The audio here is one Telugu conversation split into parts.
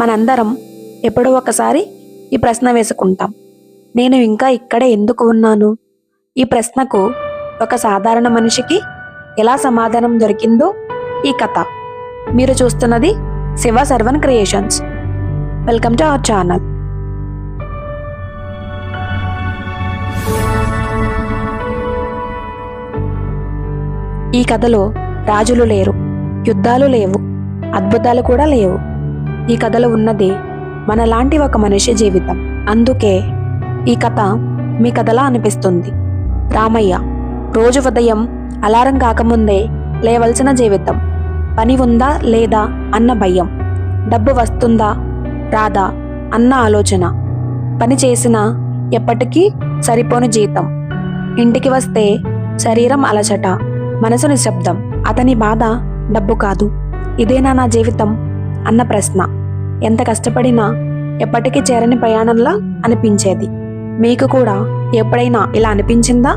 మనందరం ఎప్పుడో ఒకసారి ఈ ప్రశ్న వేసుకుంటాం. నేను ఇంకా ఇక్కడే ఎందుకు ఉన్నాను? ఈ ప్రశ్నకు ఒక సాధారణ మనిషికి ఎలా సమాధానం దొరికిందో ఈ కథ. మీరు చూస్తున్నది Shiva Sarvan creations. Welcome to our channel. ఈ కథలో రాజులు లేరు యుద్ధాలు లేవు అద్భుతాలు కూడా లేవు. ఈ కథలో ఉన్నది మనలాంటి ఒక మనిషి జీవితం. అందుకే ఈ కథ మీ కథలా అనిపిస్తుంది. రామయ్య రోజు ఉదయం అలారం కాకముందే లేవలసిన జీవితం. పని ఉందా లేదా అన్న భయం. డబ్బు వస్తుందా రాదా అన్న ఆలోచన. పని చేసినా ఎప్పటికీ సరిపోని జీతం. ఇంటికి వస్తే శరీరం అలచట మనసు నిశ్శబ్దం అతని బాధ డబ్బు కాదు. ఇదేనా నా జీవితం? అన్న ప్రశ్న. ఎంత కష్టపడినా ఎప్పటికీ చేరని ప్రయాణంలా అనిపించేది. మీకు కూడా ఎప్పుడైనా ఇలా అనిపించిందా?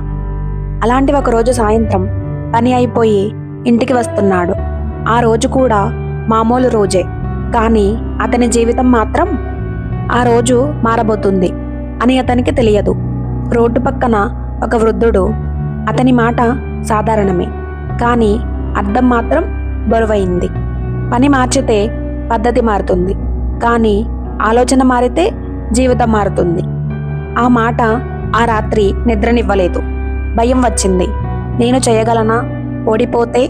అలాంటి ఒకరోజు సాయంత్రం పని అయిపోయి ఇంటికి వస్తున్నాడు. ఆ రోజు కూడా మామూలు రోజే కానీ అతని జీవితం మాత్రం ఆ రోజు మారబోతుంది అని అతనికి తెలియదు. రోడ్డు పక్కన ఒక వృద్ధుడు అతని మాట సాధారణమే కానీ అర్థం మాత్రం బరువైంది. పని మార్చితే పద్ధతి మారుతుంది. కానీ ఆలోచన మారితే జీవితం మారుతుంది. ఆ మాట ఆ రాత్రి నిద్రనివ్వలేదు. భయం వచ్చింది. నేను చేయగలనా? ఓడిపోతే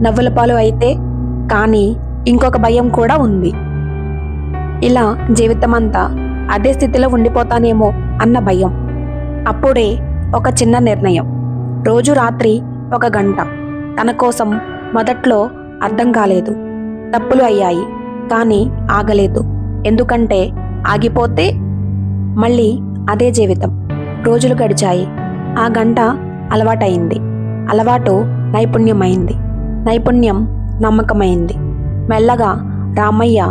నవ్వుల పాలు అయితే కానీ ఇంకొక భయం కూడా ఉంది. ఇలా జీవితమంతా అదే స్థితిలో ఉండిపోతానేమో అన్న భయం. అప్పుడే ఒక చిన్న నిర్ణయం. రోజు రాత్రి ఒక గంట. తన కోసం మొదట్లో అర్థం కాలేదు. తప్పులు అయ్యాయి. కానీ ఆగలేదు. ఎందుకంటే ఆగిపోతే మళ్ళీ అదే జీవితం. రోజులు గడిచాయి. ఆ గంట అలవాటైంది అలవాటు నైపుణ్యమైంది. నైపుణ్యం నమ్మకమైంది. మెల్లగా రామయ్య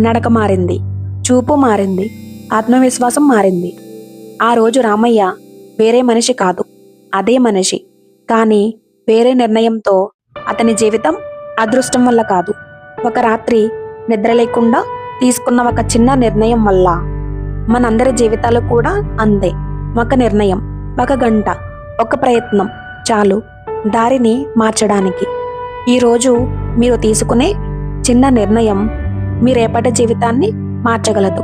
నడక మారింది. చూపు మారింది. ఆత్మవిశ్వాసం మారింది. ఆ రోజు రామయ్య వేరే మనిషి కాదు. అదే మనిషి. కానీ వేరే నిర్ణయంతో అతని జీవితం అదృష్టం వల్ల కాదు. ఒక రాత్రి నిద్ర లేకుండా తీసుకున్న ఒక చిన్న నిర్ణయం వల్ల మనందరి జీవితాలు కూడా అంతే ఒక నిర్ణయం ఒక గంట ఒక ప్రయత్నం చాలు దారిని మార్చడానికి. ఈరోజు మీరు తీసుకునే చిన్న నిర్ణయం మీ రేపటి జీవితాన్ని మార్చగలదు.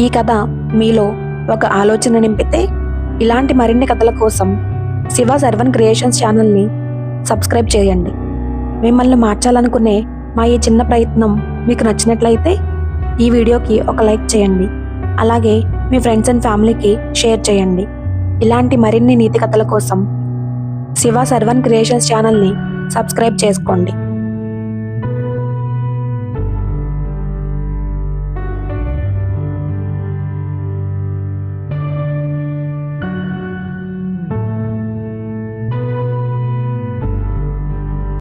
ఈ కథ మీలో ఒక ఆలోచన నింపితే ఇలాంటి మరిన్ని కథల కోసం శివ సర్వన్ క్రియేషన్స్ ఛానల్ని సబ్స్క్రైబ్ చేయండి. మిమ్మల్ని మార్చాలనుకునే మా ఈ చిన్న ప్రయత్నం మీకు నచ్చినట్లయితే ఈ వీడియోకి ఒక లైక్ చేయండి. అలాగే మీ ఫ్రెండ్స్ అండ్ ఫ్యామిలీకి షేర్ చేయండి. ఇలాంటి మరిన్ని నీతి కథల కోసం శివ సర్వన్ క్రియేషన్స్ ఛానల్ని సబ్స్క్రైబ్ చేసుకోండి.